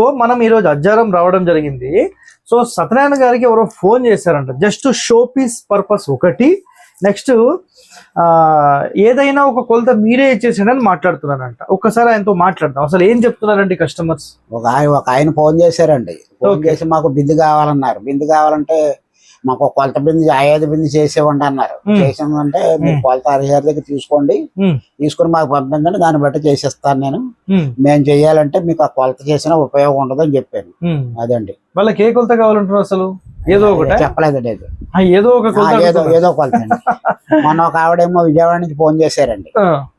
So మనం ఈరోజు అజ్జారం రావడం జరిగింది. సో సత్యనారాయణ గారికి ఎవరో ఫోన్ చేశారంట. జస్ట్ షో పీస్ పర్పస్ ఒకటి. నెక్స్ట్ ఏదైనా ఒక కొలత మీరే ఇచ్చేసాడని అని మాట్లాడుతున్నారంట. ఒక్కసారి ఆయనతో మాట్లాడదాం. అసలు ఏం చెప్తున్నారండి కస్టమర్స్ ఒక ఆయన ఒక ఆయన ఫోన్ చేశారండి. ఫోన్. చేసి మాకు బిందు కావాలన్నారు. బిందు కావాలంటే మాకు ఒక కొలత బిందు ఐదు బిందు చేసేవ్వండి అన్నారు. చేసిందంటే Hmm. కొలత హరిహర్ దగ్గర తీసుకోండి. తీసుకుని మాకు పంపించండి దాన్ని బట్టి చేసేస్తాను నేను. మేము చెయ్యాలంటే మీకు ఆ కొలత చేసిన ఉపయోగం ఉండదు అని చెప్పాను అదండి. వాళ్ళకి ఏ కొలత కావాలంటున్నారు అసలు? ఏదో ఒకటే? చెప్పలేదండి ఏదో ఒక ఏదో. ఏదో కొలత అండి. మొన్న ఒక ఆవిడేమో విజయవాడ నుంచి ఫోన్ చేశారండి.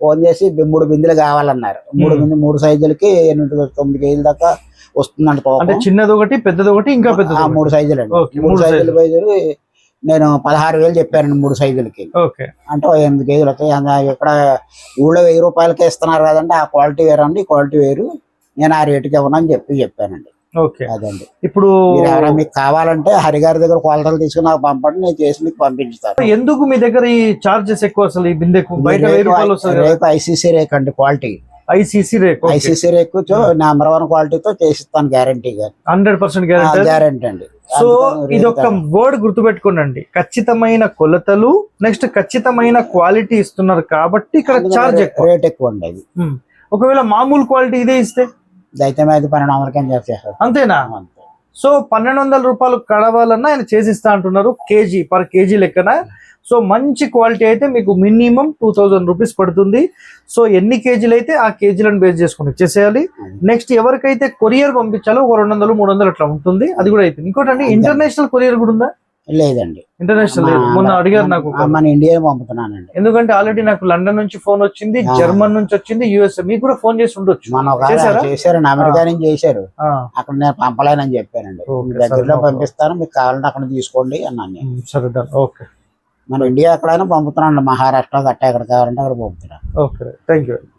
ఫోన్ చేసి మూడు బిందెలు కావాలన్నారు. మూడు. బిందె మూడు సైజులకి ఎనిమిది తొమ్మిది కేజీల దాకా వస్తుందండి తూకం. అంటే చిన్నది ఒకటి పెద్దది ఒకటి ఇంకా ఒకటి. మూడు సైజులు అండి. మూడు సైజులు బయలు నేను పదహారు వేలు చెప్పానండి మూడు సైజులకి. అంటే ఎనిమిది కేజీలు వస్తాయి. ఇక్కడ ఊళ్ళో వెయ్యి రూపాయలకే ఇస్తున్నారు కదండి ఆ క్వాలిటీ వేరు అండి క్వాలిటీ వేరు. నేను ఆ రేటుకి ఇవ్వనని చెప్పి చెప్పానండి. ఓకే. అదండి. ఇప్పుడు ఎవరైనా మీకు కావాలంటే హరిగారి దగ్గర కొలతలు తీసుకుని నాకు పంపండి నేను చేసి మీకు పంపించుతాను. ఎందుకు మీ దగ్గర ఈ చార్జెస్ ఎక్కువ అసలు ఈ బిందెకు? బయట రేపు ఐసీసీ రేక్ అండి క్వాలిటీ. ఐసీసీ రేక్ ఐసీసీ రేక్ నెంబర్ వన్ క్వాలిటీతో చేసిస్తాను గ్యారంటీగా హండ్రెడ్ పర్సెంట్ గ్యారెంటీ గ్యారంటీ అండి? సో ఇది ఒక వర్డ్ గుర్తుపెట్టుకోండి ఖచ్చితమైన కొలతలు నెక్స్ట్ ఖచ్చితమైన క్వాలిటీ ఇస్తున్నారు కాబట్టి ఇక్కడ చార్జ్ ఎక్కువ. రేట్ ఎక్కువ అండి అది. ఒకవేళ మామూలు క్వాలిటీ ఇదే ఇస్తే? అయితే మీద పన్నెండు వందలకి చేస్తారు అంతేనా? అంతే. సో పన్నెండు వందల రూపాయలు కడవాలన్నా ఆయన చేసిస్తా అంటున్నారు కేజీ పర్ కేజీ లెక్కన. సో మంచి క్వాలిటీ అయితే మీకు మినిమం టూ థౌజండ్ రూపీస్ పడుతుంది. సో ఎన్ని కేజీలు అయితే ఆ కేజీలను బేస్ చేసుకుని ఇచ్చేసేయాలి నెక్స్ట్ ఎవరికైతే కొరియర్ పంపించాలో ఒక రెండు వందలు మూడు వందలు అట్లా ఉంటుంది. అది కూడా అయిపోయింది. ఇంకోటి అండి ఇంటర్నేషనల్ కొరియర్ కూడా ఉందా? లేదండి. ఇంటర్నేషనల్ లేదు. మొన్న అడిగారు నాకు మన- ఇండియా పంపుతున్నానండి. ఎందుకంటే ఆల్రెడీ నాకు లండన్ నుంచి ఫోన్ వచ్చింది. జర్మన్ నుంచి వచ్చింది యుఎస్ఏ మీకు కూడా ఫోన్ చేసి ఉండొచ్చు. చేశారా? అమెరికా నుంచి చేశారు. అక్కడ నేను పంపలేనని చెప్పానండి. దగ్గరలో పంపిస్తాను మీకు కావాలంటే అక్కడ తీసుకోండి అన్నాను సరే ఓకే. మన ఇండియా ఎక్కడైనా పంపుతున్నాను మహారాష్ట్ర గట్టా ఎక్కడ కావాలంటే అక్కడ పంపుతున్నాం. Okay thank you